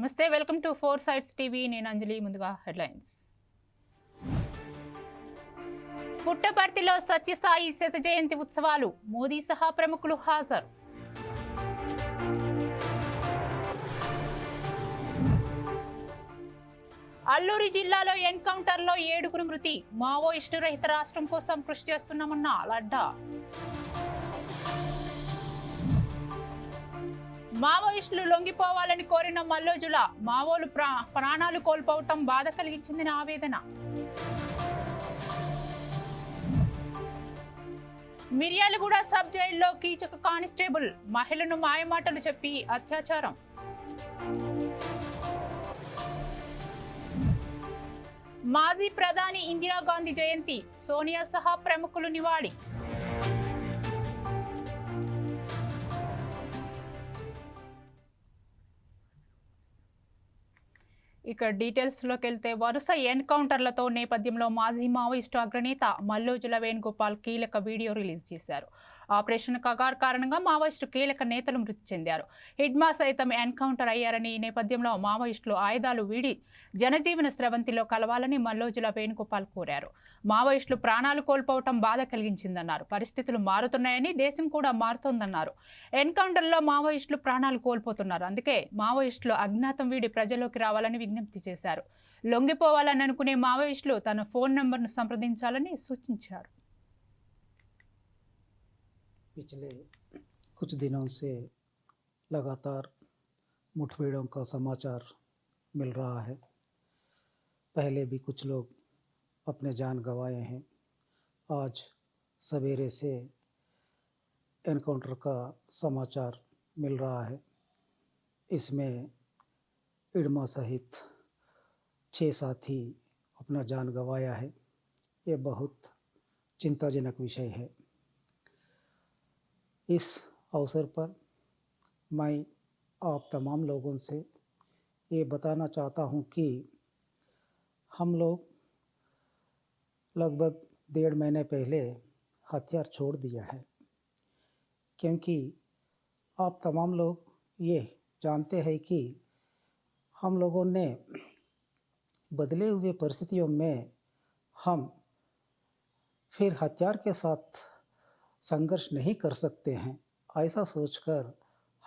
నమస్తే welcome to four sides TV. నేను అంజలి ముందుగా హెడ్లైన్స్. పుట్టపర్తిలో సత్యసాయి శత జయంతి ఉత్సవాలు మోదీ సహా ప్రముఖులు హాజరు. అల్లూరి జిల్లాలో ఎన్కౌంటర్లో ఏడుగురు మృతి మావోయిస్టు రహిత రాష్ట్రం కోసం కృషి చేస్తున్నామన్న లడ్డా. మావోయిస్టులు లొంగిపోవాలని కోరిన మల్లోజుల మావోలు ప్రా ప్రాణాలు కోల్పోవటం బాధ కలిగించింది ఆవేదన. మిర్యాలగూడ సబ్ జైల్లో కీచక కానిస్టేబుల్ మహిళను మాయమాటలు చెప్పి అత్యాచారం. మాజీ ప్రధాని ఇందిరాగాంధీ జయంతి సోనియా సహా ప్రముఖులు నివాళి. ఇక డీటెయిల్స్లోకి వెళ్తే వరుస ఎన్కౌంటర్లతో నేపథ్యంలో మాజీ మావోయిస్టు అగ్రనేత మల్లోజుల వేణుగోపాల్ కీలక వీడియో రిలీజ్ చేశారు. ఆపరేషన్ కగార్ కారణంగా మావోయిస్టు కీలక నేతలు మృతి చెందారు. హిడ్మా సైతం ఎన్కౌంటర్ అయ్యారని ఈ నేపథ్యంలో మావోయిస్టులు ఆయుధాలు వీడి జనజీవన స్రవంతిలో కలవాలని మల్లోజుల వేణుగోపాల్ కోరారు. మావోయిస్టులు ప్రాణాలు కోల్పోవటం బాధ కలిగించిందన్నారు పరిస్థితులు మారుతున్నాయని దేశం కూడా మారుతోందన్నారు ఎన్కౌంటర్లో మావోయిస్టులు ప్రాణాలు కోల్పోతున్నారు అందుకే మావోయిస్టులు అజ్ఞాతం వీడి ప్రజల్లోకి రావాలని విజ్ఞప్తి చేశారు లొంగిపోవాలని అనుకునే మావోయిస్టులు తన ఫోన్ నంబర్ను సంప్రదించాలని సూచించారు पिछले कुछ दिनों से लगातार मुठभेड़ों का समाचार मिल रहा है पहले भी कुछ लोग अपने जान गंवाए हैं। आज सवेरे से एनकाउंटर का समाचार मिल रहा है। इसमें इडमा सहित छः साथी अपना जान गंवाया है। ये बहुत चिंताजनक विषय है। इस अवसर पर मैं आप तमाम लोगों से ये बताना चाहता हूँ कि हम लोग लगभग डेढ़ महीने पहले हथियार छोड़ दिया है। क्योंकि आप तमाम लोग ये जानते हैं कि हम लोगों ने बदले हुए परिस्थितियों में हम फिर हथियार के साथ संघर्ष नहीं कर सकते हैं, ऐसा सोचकर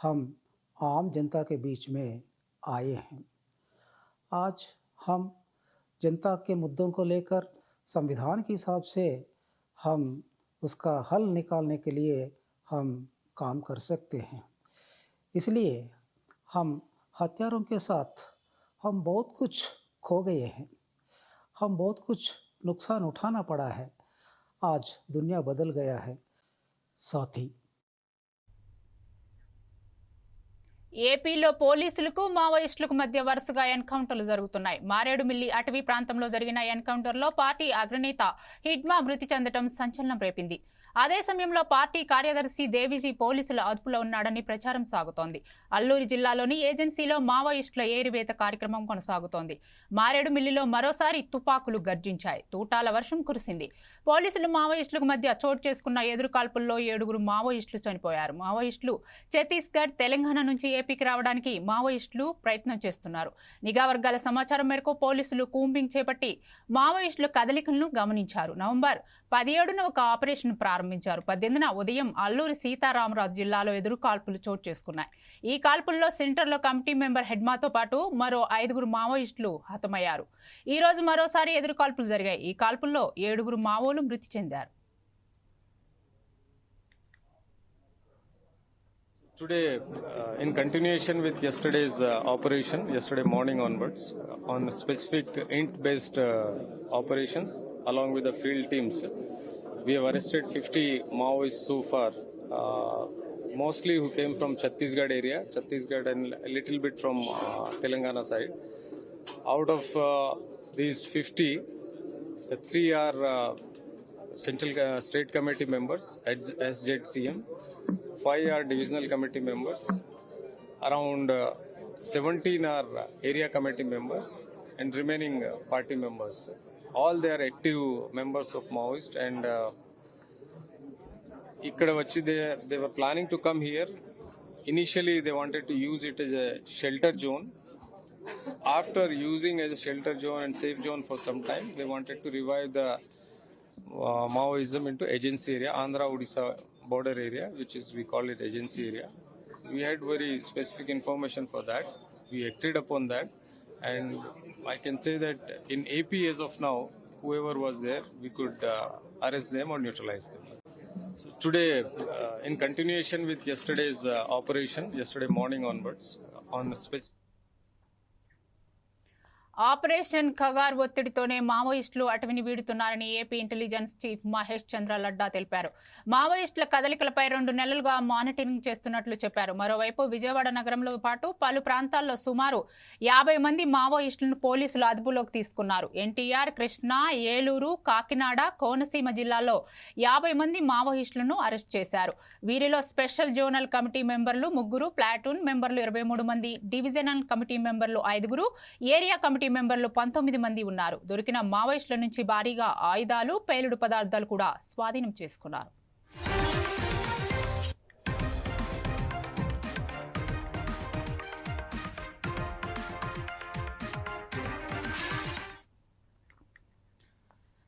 हम आम जनता के बीच में आए हैं। आज हम जनता के मुद्दों को लेकर संविधान के हिसाब से हम उसका हल निकालने के लिए हम काम कर सकते हैं। इसलिए हम हथियारों के साथ हम बहुत कुछ खो गए हैं। हम बहुत कुछ नुकसान उठाना पड़ा है। आज दुनिया बदल गया है। साथी ఏపీలో పోలీసులకు మావోయిస్టులకు మధ్య వరుసగా ఎన్కౌంటర్లు జరుగుతున్నాయి. మారేడుమిల్లి అటవీ ప్రాంతంలో జరిగిన ఎన్కౌంటర్లో పార్టీ అగ్రనేత హిడ్మా మృతి చెందడం సంచలనం రేపింది. అదే సమయంలో పార్టీ కార్యదర్శి దేవిజీ పోలీసుల అదుపులో ఉన్నాడని ప్రచారం సాగుతోంది. అల్లూరి జిల్లాలోని ఏజెన్సీలో మావోయిస్టుల ఏరివేత కార్యక్రమం కొనసాగుతోంది. మారేడుమిల్లిలో మరోసారి తుపాకులు గర్జించాయి. తూటాల వర్షం కురిసింది. పోలీసులు మావోయిస్టులకు మధ్య చోటు చేసుకున్న ఎదురుకాల్పుల్లో ఏడుగురు మావోయిస్టులు చనిపోయారు. మావోయిస్టులు ఛత్తీస్గఢ్ తెలంగాణ నుంచి ఏపీకి రావడానికి మావోయిస్టులు ప్రయత్నం చేస్తున్నారు. నిఘా వర్గాల సమాచారం మేరకు పోలీసులు కూంబింగ్ చేపట్టి మావోయిస్టుల కదలికలను గమనించారు. నవంబర్ పదిహేడున ఒక ఆపరేషన్ ప్రారంభించారు. పద్దెనిమిదిన ఉదయం అల్లూరి సీతారామరాజు జిల్లాలో ఎదురు కాల్పులు చోటు చేసుకున్నాయి. ఈ కాల్పుల్లో సెంటర్లో కమిటీ మెంబర్ హెడ్మాతో పాటు మరో ఐదుగురు మావోయిస్టులు హతమయ్యారు. ఈరోజు మరోసారి ఎదురు కాల్పులు జరిగాయి. ఈ కాల్పుల్లో ఏడుగురు మావోలు మృతి చెందారు. Today, uh, in continuation with yesterday's uh, operation, yesterday morning onwards, uh, on specific int-based uh, operations, along with the field teams, we have arrested 50 Maoists so far, uh, mostly who came from Chhattisgarh area, Chhattisgarh and a little bit from uh, Telangana side. Out of these 50, the three are Central State Committee members, SZCM, five are divisional committee members, around uh, 17 are uh, area committee members, and remaining uh, party members. All they are active members of Maoist, and uh, ఇక్కడ వచ్చి they they were planning to come here initially they wanted to use it as a shelter zone after using as a shelter zone and safe zone for some time, they wanted to revive the uh, Maoism into agency area, Andhra Odisha border area, which is we call it agency area. We had very specific information for that. We acted upon that, and I can say that in AP as of now, whoever was there, we could uh, arrest them or neutralize them. So today, uh, in continuation with yesterday's uh, operation, yesterday morning onwards, on specific. Operation Kagar ఒత్తిడితోనే మావోయిస్టులు అటవిని వీడుతున్నారని AP intelligence chief Mahesh Chandra Ladda తెలిపారు. మావోయిస్టుల కదలికలపై రెండు నెలలుగా monitoring చేస్తున్నట్లు చెప్పారు. మరోవైపు విజయవాడ నగరంలో పాటు పలు ప్రాంతాల్లో సుమారు యాభై మంది మావోయిస్టులను పోలీసులు అదుపులోకి తీసుకున్నారు. ఎన్టీఆర్ కృష్ణా ఏలూరు కాకినాడ కోనసీమ జిల్లాల్లో యాభై మంది మావోయిస్టులను అరెస్ట్ చేశారు. వీరిలో స్పెషల్ జోనల్ కమిటీ మెంబర్లు ముగ్గురు ప్లాటూన్ మెంబర్లు ఇరవై మూడు మంది డివిజనల్ కమిటీ మెంబర్లు ఐదుగురు ఏరియా కమిటీ మెంబర్లు పంతొమ్మిది మంది ఉన్నారు. దొరికిన మావోయిస్టుల నుంచి భారీగా ఆయుధాలు పేలుడు పదార్థాలు కూడా స్వాధీనం చేసుకున్నారు.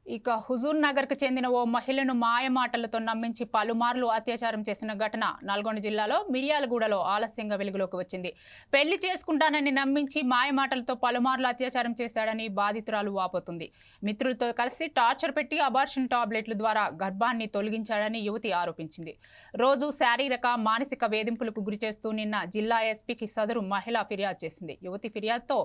ఇక హుజూర్ నగర్కు చెందిన ఓ మహిళను మాయమాటలతో నమ్మించి పలుమార్లు అత్యాచారం చేసిన ఘటన నల్గొండ జిల్లాలో మిర్యాలగూడలో ఆలస్యంగా వెలుగులోకి వచ్చింది. పెళ్ళి చేసుకుంటానని నమ్మించి మాయమాటలతో పలుమార్లు అత్యాచారం చేశాడని బాధితురాలు వాపోతుంది. మిత్రులతో కలిసి టార్చర్ పెట్టి అబార్షన్ టాబ్లెట్ల ద్వారా గర్భాన్ని తొలగించాడని యువతి ఆరోపించింది. రోజు శారీరక మానసిక వేధింపులకు గురి చేస్తూ నిన్న జిల్లా ఎస్పీకి సదరు మహిళ ఫిర్యాదు చేసింది. యువతి ఫిర్యాదుతో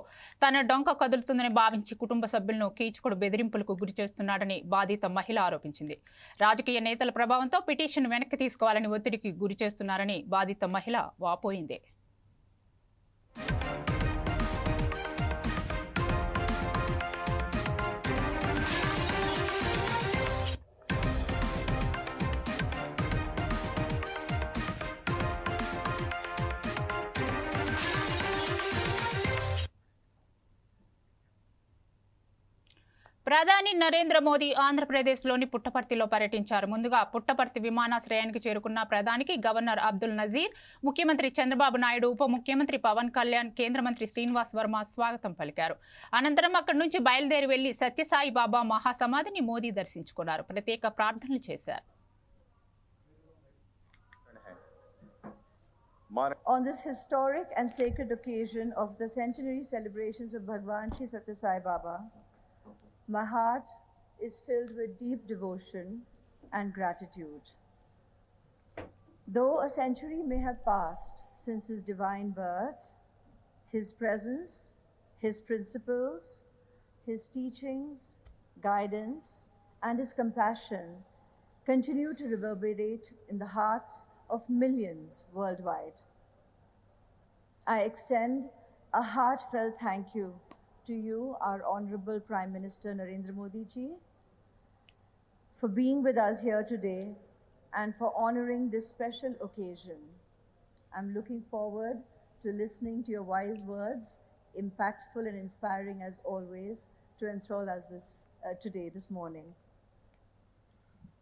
తన డొంక కదులుతుందని భావించి కుటుంబ సభ్యులను కీచుకుడు బెదిరింపులకు గురి చేస్తున్న చేస్తున్నాడని బాధిత మహిళ ఆరోపించింది. రాజకీయ నేతల ప్రభావంతో పిటిషన్ వెనక్కి తీసుకోవాలని ఒత్తిడికి గురి చేస్తున్నారని బాధిత మహిళ వాపోయింది. ప్రధాని నరేంద్ర మోదీ ఆంధ్రప్రదేశ్లోని పుట్టపర్తిలో పర్యటించారు. ముందుగా పుట్టపర్తి విమానాశ్రయానికి చేరుకున్న ప్రధానికి గవర్నర్ అబ్దుల్ నజీర్ ముఖ్యమంత్రి చంద్రబాబు నాయుడు ఉప ముఖ్యమంత్రి పవన్ కళ్యాణ్ కేంద్ర మంత్రి శ్రీనివాస్ వర్మ స్వాగతం పలికారు. అనంతరం అక్కడి నుంచి బయలుదేరి వెళ్ళి సత్యసాయి బాబా మహాసమాధిని మోదీ దర్శించుకున్నారు. ప్రత్యేక ప్రార్థనలు చేశారు. On this historic and sacred occasion of the centenary celebrations of Bhagwan Shri Satya Sai Baba, my heart is filled with deep devotion and gratitude. Though a century may have passed since his divine birth, his presence, his principles, his teachings, guidance, and his compassion continue to reverberate in the hearts of millions worldwide. I extend a heartfelt thank you to you, our Honorable Prime Minister Narendra Modi ji, for being with us here today and for honoring this special occasion. I'm looking forward to listening to your wise words, impactful and inspiring as always, to enthrall us this uh, today, this morning.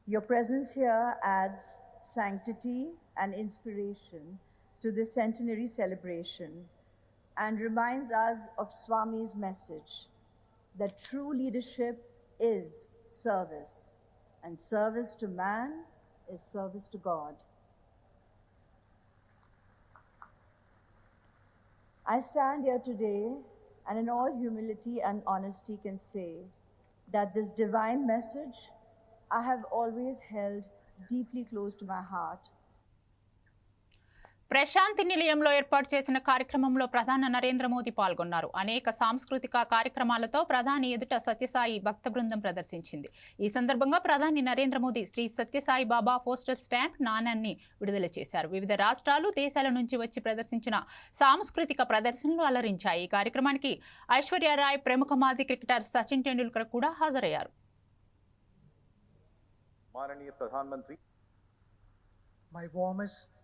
Your presence here adds sanctity and inspiration to this centenary celebration and reminds us of Swami's message that true leadership is service, and service to man is service to God. I stand here today and, in all humility and honesty, can say that this divine message I have always held deeply close to my heart. Prashanti నిలయంలో ఏర్పాటు చేసిన కార్యక్రమంలో ప్రధాన నరేంద్ర మోదీ పాల్గొన్నారు. అనేక సాంస్కృతిక కార్యక్రమాలతో ప్రధాని ఎదుట సత్యసాయి భక్త బృందం ప్రదర్శించింది. ఈ సందర్భంగా ప్రధాని నరేంద్ర మోదీ శ్రీ సత్యసాయి బాబా పోస్టర్ స్టాంప్ నాణాన్ని విడుదల చేశారు. వివిధ రాష్ట్రాలు దేశాల నుంచి వచ్చి ప్రదర్శించిన సాంస్కృతిక ప్రదర్శనలు అలరించాయి. ఈ కార్యక్రమానికి ఐశ్వర్యారాయ్ ప్రముఖ మాజీ క్రికెటర్ సచిన్ టెండూల్కర్ కూడా హాజరయ్యారు. My warmest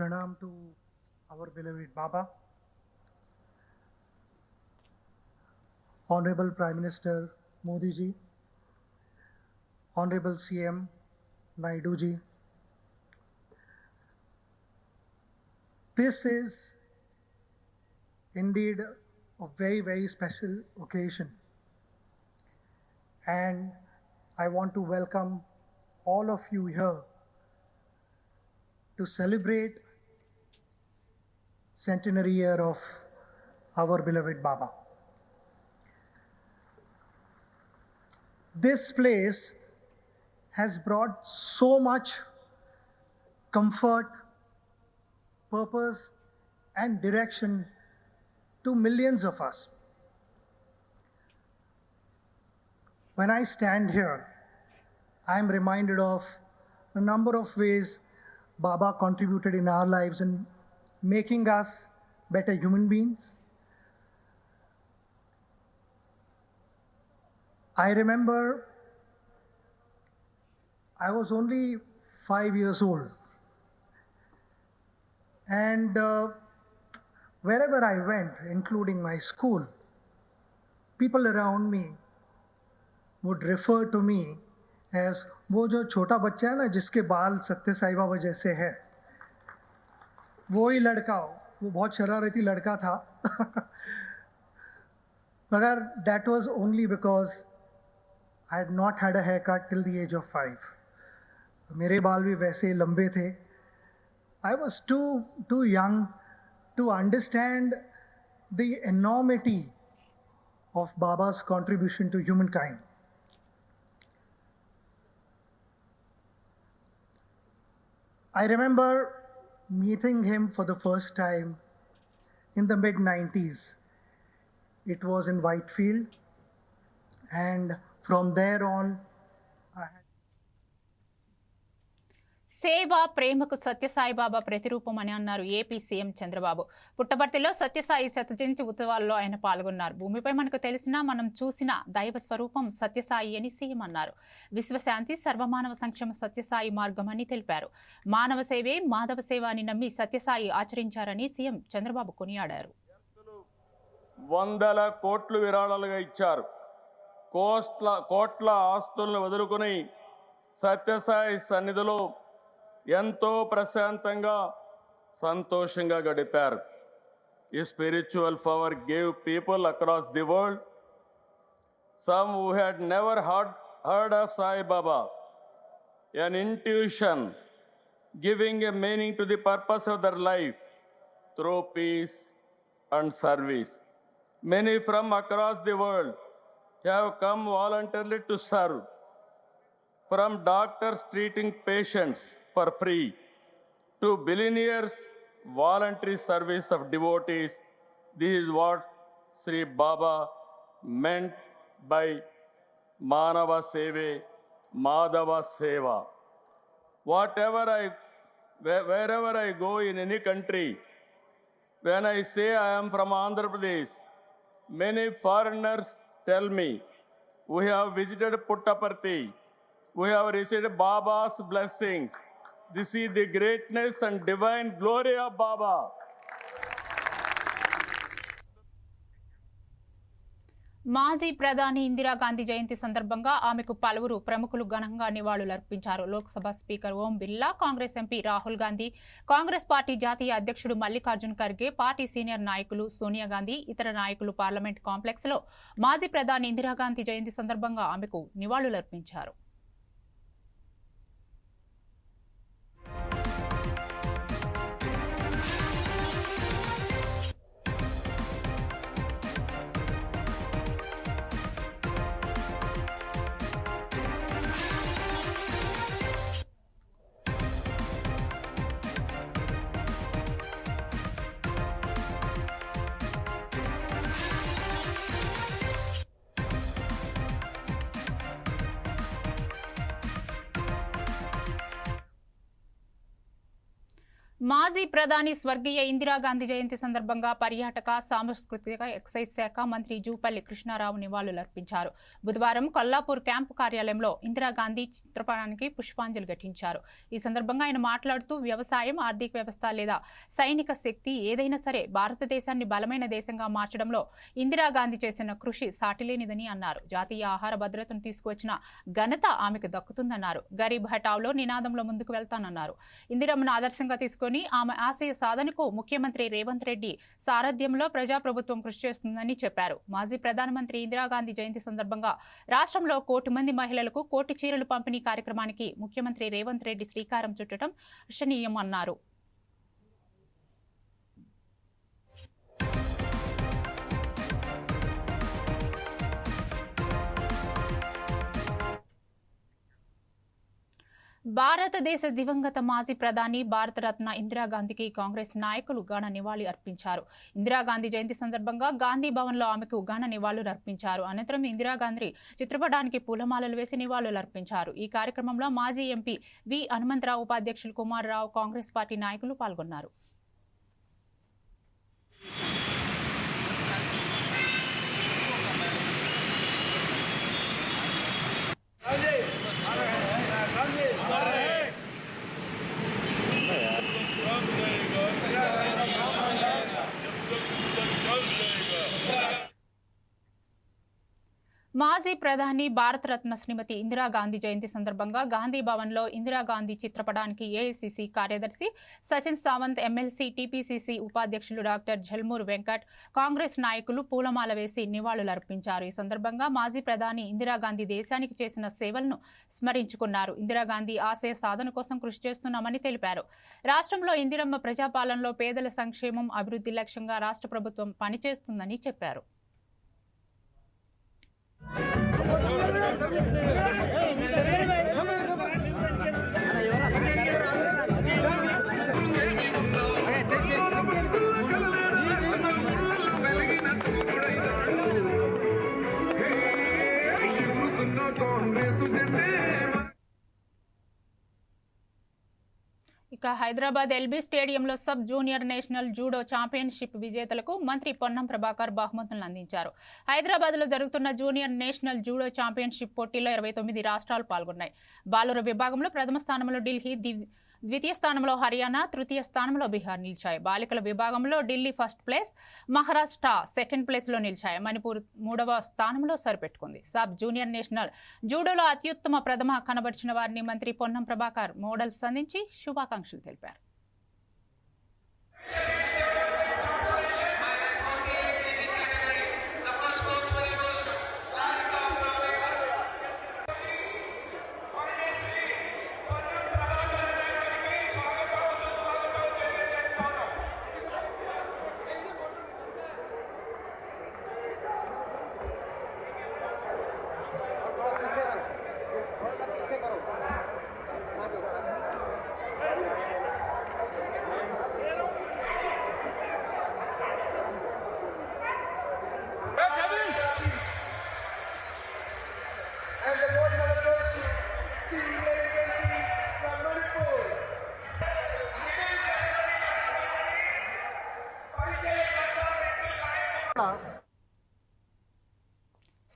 pranam to our beloved Baba, Honorable Prime Minister Modi ji, Honorable CM Naidu ji. This is indeed a very, very special occasion. And I want to welcome all of you here to celebrate centenary year of our beloved Baba. This place has brought so much comfort, purpose, and direction to millions of us. When I stand here, I am reminded of a number of ways Baba contributed in our lives in making us better human beings. I remember I was only five years old. And uh, wherever I went, including my school, people around me would refer to me as वो जो छोटा बच्चा है ना जिसके बाल सत्य साई बाबा जैसे है वो ही लड़का वो बहुत शरारती लड़का था मगर that was only because I had not had a hair cut till the age of five मेरे बाल भी वैसे ही लंबे थे I was too too young to understand the enormity of Baba's contribution to humankind. I remember meeting him for the first time in the mid 90s. It was in Whitefield, and from there on, సేవ ప్రేమకు సత్యసాయిబాబా ప్రతిరూపం అని అన్నారు AP CM Chandrababu. పుట్టపర్తిలో సత్యసాయి శతజయంతి ఉత్సవాల్లో ఆయన పాల్గొన్నారు. భూమిపై మనకు తెలిసిన మనం చూసిన దైవ స్వరూపం సత్యసాయి అని సీఎం అన్నారు. విశ్వశాంతి సర్వమానవ సంక్షేమ సత్యసాయి మార్గం అని తెలిపారు. మానవ సేవే మాధవ సేవ అని నమ్మి సత్యసాయి ఆచరించారని సీఎం చంద్రబాబు కొనియాడారు. వందల కోట్లు విరాళాలుగా ఇచ్చారు. కోట్ల కోట్ల ఆస్తులను వదులుకొని సత్యసాయి సన్నిధిలో ఎంతో ప్రశాంతంగా సంతోషంగా గడిపారు ఈ spiritual power gave people across the world some who had never heard heard of Sai Baba an intuition giving a meaning to the purpose of their life through peace and service. Many from across the world have come voluntarily to serve. From doctors treating patients for free to billionaires voluntary service of devotees. This is what Sri Baba meant by Manava Seve, Madhava Seva. Whatever I, wherever I go in any country, when I say I am from Andhra Pradesh, many foreigners tell me, we have visited Puttaparthi, we have received Baba's blessings. This ఈ the greatness and divine glory of Baba మాజీ ప్రధాని ఇందిరాగాంధీ జయంతి సందర్భంగా ఆమెకు పలువురు ప్రముఖులు ఘనంగా నివాళులర్పించారు Lok Sabha speaker Om Birla Congress MP Rahul Gandhi Congress party జాతీయ అధ్యక్షుడు మల్లికార్జున్ ఖర్గే పార్టీ సీనియర్ నాయకులు సోనియా గాంధీ ఇతర నాయకులు పార్లమెంట్ కాంప్లెక్స్లో మాజీ ప్రధాని ఇందిరాగాంధీ జయంతి సందర్భంగా ఆమెకు నివాళులర్పించారు Thank you. మాజీ ప్రధాని స్వర్గీయ ఇందిరాగాంధీ జయంతి సందర్భంగా పర్యాటక సాంస్కృతిక ఎక్సైజ్ శాఖ మంత్రి జూపల్లి కృష్ణారావు నివాళులర్పించారు. బుధవారం కొల్లాపూర్ క్యాంపు కార్యాలయంలో ఇందిరాగాంధీ చిత్రపటానికి పుష్పాంజలి ఘటించారు. ఈ సందర్భంగా ఆయన మాట్లాడుతూ వ్యవసాయం ఆర్థిక వ్యవస్థ లేదా సైనిక శక్తి ఏదైనా సరే భారతదేశాన్ని బలమైన దేశంగా మార్చడంలో ఇందిరాగాంధీ చేసిన కృషి సాటిలేనిదని అన్నారు. జాతీయ ఆహార భద్రతను తీసుకువచ్చిన ఘనత ఆమెకు దక్కుతుందన్నారు. గరీబ్ హటావ్లో నినాదంలో ముందుకు వెళ్తానన్నారు. ఇందిరమ్మను ఆదర్శంగా తీసుకొని భారతరత్నలోని ఆమె ఆశయ సాధనకు ముఖ్యమంత్రి రేవంత్ రెడ్డి సారథ్యంలో ప్రజాప్రభుత్వం కృషి చేస్తుందని చెప్పారు. మాజీ ప్రధానమంత్రి ఇందిరాగాంధీ జయంతి సందర్భంగా రాష్ట్రంలో కోటి మంది మహిళలకు కోటి చీరలు పంపిణీ కార్యక్రమానికి ముఖ్యమంత్రి రేవంత్ రెడ్డి శ్రీకారం చుట్టడం అన్నారు భారతదేశ దివంగత మాజీ ప్రధాని భారతరత్న ఇందిరాగాంధీకి కాంగ్రెస్ నాయకులు ఘన నివాళి అర్పించారు. ఇందిరాగాంధీ జయంతి సందర్భంగా గాంధీ భవన్లో ఆమెకు ఘన నివాళులు అర్పించారు. అనంతరం ఇందిరాగాంధీ చిత్రపటానికి పూలమాలలు వేసి నివాళులు అర్పించారు. ఈ కార్యక్రమంలో మాజీ ఎంపీ వి హనుమంతరావు ఉపాధ్యక్షులు కుమార్ రావు కాంగ్రెస్ పార్టీ నాయకులు పాల్గొన్నారు. మాజీ ప్రధాని భారతరత్న శ్రీమతి ఇందిరాగాంధీ జయంతి సందర్భంగా గాంధీ భవన్లో ఇందిరాగాంధీ చిత్రపటానికి ఏఐసిసి కార్యదర్శి సచిన్ సావంత్ ఎమ్మెల్సీ టీపీసీసీ ఉపాధ్యక్షులు డాక్టర్ జల్మూర్ వెంకట్ కాంగ్రెస్ నాయకులు పూలమాల వేసి నివాళులర్పించారు. ఈ సందర్భంగా మాజీ ప్రధాని ఇందిరాగాంధీ దేశానికి చేసిన సేవలను స్మరించుకున్నారు. ఇందిరాగాంధీ ఆశయ సాధన కోసం కృషి చేస్తున్నామని తెలిపారు. రాష్ట్రంలో ఇందిరమ్మ ప్రజాపాలనలో పేదల సంక్షేమం అభివృద్ధి లక్ష్యంగా రాష్ట్ర ప్రభుత్వం పనిచేస్తుందని చెప్పారు. Congress, gente. ఇక హైదరాబాద్ ఎల్బీ స్టేడియంలో sub junior national judo championship విజేతలకు మంత్రి పొన్నం ప్రభాకర్ బహుమతులను అందించారు. హైదరాబాద్లో జరుగుతున్న జూనియర్ నేషనల్ జూడో ఛాంపియన్షిప్ పోటీలో ఇరవై తొమ్మిది రాష్ట్రాలు పాల్గొన్నాయి. బాలుర విభాగంలో ప్రథమ స్థానంలో ఢిల్లీ దివ్ ద్వితీయ స్థానంలో హర్యానా తృతీయ స్థానంలో బీహార్ నిలిచాయి. బాలికల విభాగంలో Delhi first place Maharashtra second ప్లేస్లో నిలిచాయి. మణిపూర్ మూడవ స్థానంలో సరిపెట్టుకుంది. సబ్ జూనియర్ నేషనల్ జూడోలో అత్యుత్తమ ప్రథమ కనబరిచిన వారిని మంత్రి పొన్నం ప్రభాకర్ మోడల్స్ అందించి శుభాకాంక్షలు తెలిపారు.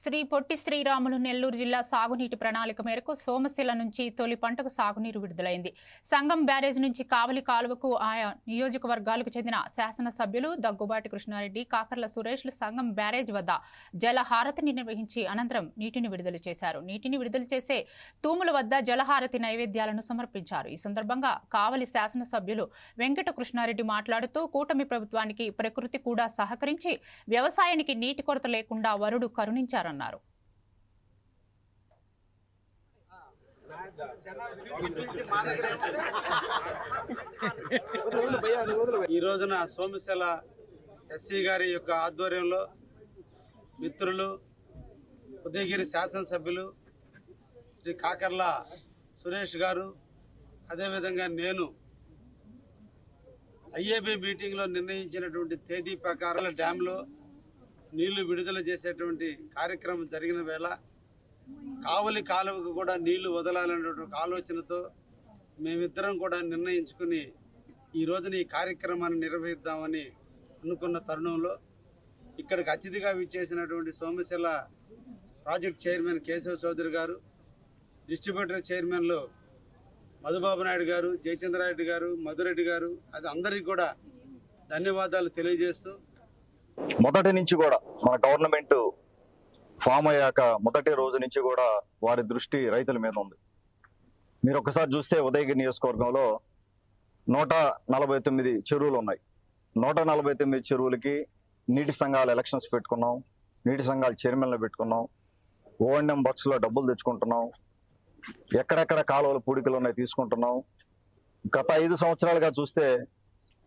శ్రీ పొట్టి శ్రీరాములు నెల్లూరు జిల్లా సాగునీటి ప్రణాళిక మేరకు సోమశిల నుంచి తొలి పంటకు సాగునీరు విడుదలైంది. సంగం బ్యారేజ్ నుంచి కావలి కాలువకు ఆయా నియోజకవర్గాలకు చెందిన శాసనసభ్యులు దగ్గుబాటి కృష్ణారెడ్డి కాకర్ల సురేష్లు సంగం బ్యారేజ్ వద్ద జలహారతిని నిర్వహించి అనంతరం నీటిని విడుదల చేశారు. నీటిని విడుదల చేసే తూముల వద్ద జలహారతి నైవేద్యాలను సమర్పించారు. ఈ సందర్భంగా కావలి శాసనసభ్యులు వెంకట కృష్ణారెడ్డి మాట్లాడుతూ కూటమి ప్రభుత్వానికి ప్రకృతి కూడా సహకరించి వ్యవసాయానికి నీటి కొరత లేకుండా వరుడు కరుణించారన్నారు. అన్నారు. ఈ రోజున సోమశల ఎస్సీ గారి యొక్క ఆధ్వర్యంలో మిత్రులు ఉదయగిరి శాసనసభ్యులు శ్రీ కాకర్ల సురేష్ గారు అదేవిధంగా నేను ఐఏబీ మీటింగ్లో నిర్ణయించినటువంటి తేదీ ప్రకారం డ్యాంలో నీళ్ళు విడుదల చేసేటువంటి కార్యక్రమం జరిగిన వేళ కావలి కాలువకు కూడా నీళ్ళు వదలాలనేటువంటి ఆలోచనతో మేమిద్దరం కూడా నిర్ణయించుకుని ఈ రోజున ఈ కార్యక్రమాన్ని నిర్వహిద్దామని అనుకున్న తరుణంలో ఇక్కడికి అతిథిగా విచ్చేసినటువంటి Somasila project chairman Keshava Chowdary garu distributor చైర్మన్లు మధుబాబు నాయుడు గారు జయచంద్రారెడ్డి గారు మధురెడ్డి గారు అది అందరికీ కూడా ధన్యవాదాలు తెలియజేస్తూ మొదటి నుంచి కూడా మన గవర్నమెంట్ ఫామ్ అయ్యాక మొదటి రోజు నుంచి కూడా వారి దృష్టి రైతుల మీద ఉంది. మీరు ఒకసారి చూస్తే ఉదయగిరి నియోజకవర్గంలో నూట నలభై తొమ్మిది చెరువులు ఉన్నాయి. నూట నలభై తొమ్మిది చెరువులకి నీటి సంఘాల ఎలక్షన్స్ పెట్టుకున్నాం. నీటి సంఘాలు చైర్మన్లు పెట్టుకున్నాం. ఓఎన్ఎం బక్స్లో డబ్బులు తెచ్చుకుంటున్నాం. ఎక్కడెక్కడ కాలువలు పూడికలు ఉన్నాయి తీసుకుంటున్నాం. గత ఐదు సంవత్సరాలుగా చూస్తే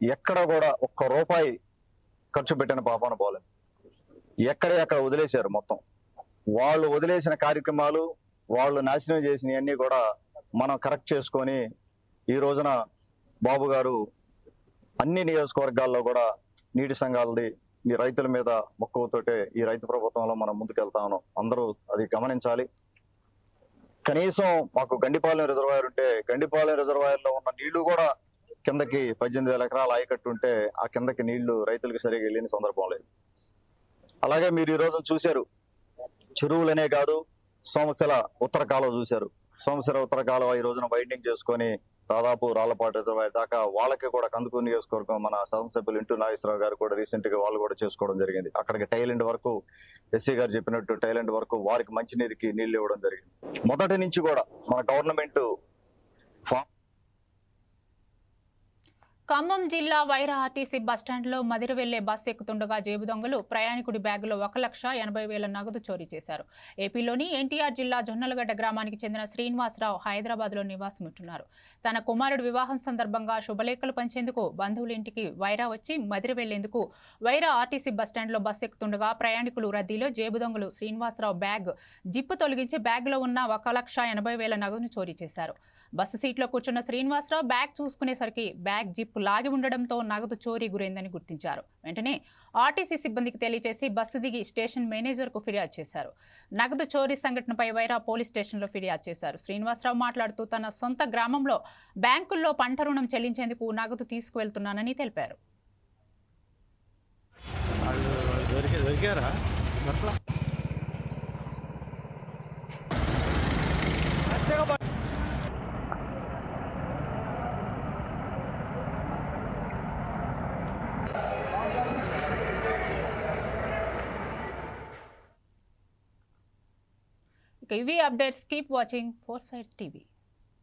ఎక్కడ కూడా ఒక్క రూపాయి ఖర్చు పెట్టిన పాపాన పోలేదు ఎక్కడే ఎక్కడ వదిలేశారు మొత్తం. వాళ్ళు వదిలేసిన కార్యక్రమాలు వాళ్ళు నాశనం చేసినవన్నీ కూడా మనం కరెక్ట్ చేసుకొని ఈ రోజున బాబు గారు అన్ని నియోజకవర్గాల్లో కూడా నీటి సంఘాలది ఈ రైతుల మీద మక్కువతోటే ఈ రైతు ప్రభుత్వంలో మనం ముందుకెళ్తా ఉన్నాం. అందరూ అది గమనించాలి. కనీసం మాకు గండిపాలెం రిజర్వాయర్ ఉంటే గండిపాలెం రిజర్వాయర్లో ఉన్న నీళ్ళు కూడా కిందకి పద్దెనిమిది వేల ఎకరాలు ఆయకట్టు ఉంటే ఆ కిందకి నీళ్ళు రైతులకు సరిగా వెళ్ళిన సందర్భం లేదు. అలాగే మీరు ఈ రోజు చూశారు చెరువులనే కాదు సోమశిల ఉత్తర కాలువ చూశారు. సోమశిల ఉత్తర కాలువ ఈ రోజున వైండింగ్ చేసుకొని దాదాపు రాళ్ళపాటు రిజర్వాయర్ దాకా వాళ్ళకి కూడా కందుకూరు నియోజకవర్గం మన శాసనసభ్యులు ఇంటూ నాగేశ్వరరావు గారు కూడా రీసెంట్గా వాళ్ళు కూడా చేసుకోవడం జరిగింది. అక్కడికి టైలెండ్ వరకు ఎస్సీ గారు చెప్పినట్టు టైలెండ్ వరకు వారికి మంచినీరుకి నీళ్ళు ఇవ్వడం జరిగింది. మొదటి నుంచి కూడా మన గవర్నమెంట్ ఫామ్ ఖమ్మం జిల్లా వైరా ఆర్టీసీ బస్టాండ్లో మదిర వెళ్ళే బస్సు ఎక్కుతుండగా జేబు దొంగలు ప్రయాణికుడి బ్యాగులో ఒక లక్ష ఎనభై వేల నగదు చోరీ చేశారు. ఏపీలోని ఎన్టీఆర్ జిల్లా జొన్నలగడ్డ గ్రామానికి చెందిన శ్రీనివాసరావు హైదరాబాద్లో నివాసం తన కుమారుడు వివాహం సందర్భంగా శుభలేఖలు పంచేందుకు బంధువుల ఇంటికి వైరా వచ్చి మదిర వెళ్ళేందుకు వైరా ఆర్టీసీ బస్టాండ్లో బస్సు ఎక్కుతుండగా ప్రయాణికులు రద్దీలో జేబు దొంగలు శ్రీనివాసరావు బ్యాగ్ జిప్పు తొలగించి బ్యాగ్లో ఉన్న ఒక లక్ష ఎనభై వేల నగదును చోరీ చేశారు. బస్సు సీట్లో కూర్చున్న శ్రీనివాసరావు బ్యాగ్ చూసుకునేసరికి బ్యాగ్ జిప్ లాగి ఉండడంతో నగదు చోరీ గురైందని గుర్తించారు. వెంటనే ఆర్టీసీ సిబ్బందికి తెలియజేసి బస్సు దిగి స్టేషన్ మేనేజర్కు ఫిర్యాదు చేశారు. నగదు చోరీ సంఘటనపై వైరా పోలీస్ స్టేషన్లో ఫిర్యాదు చేశారు. శ్రీనివాసరావు మాట్లాడుతూ తన సొంత గ్రామంలో బ్యాంకుల్లో పంట రుణం చెల్లించేందుకు నగదు తీసుకువెళ్తున్నానని తెలిపారు. ఇక ఇవి updates keep watching four sides TV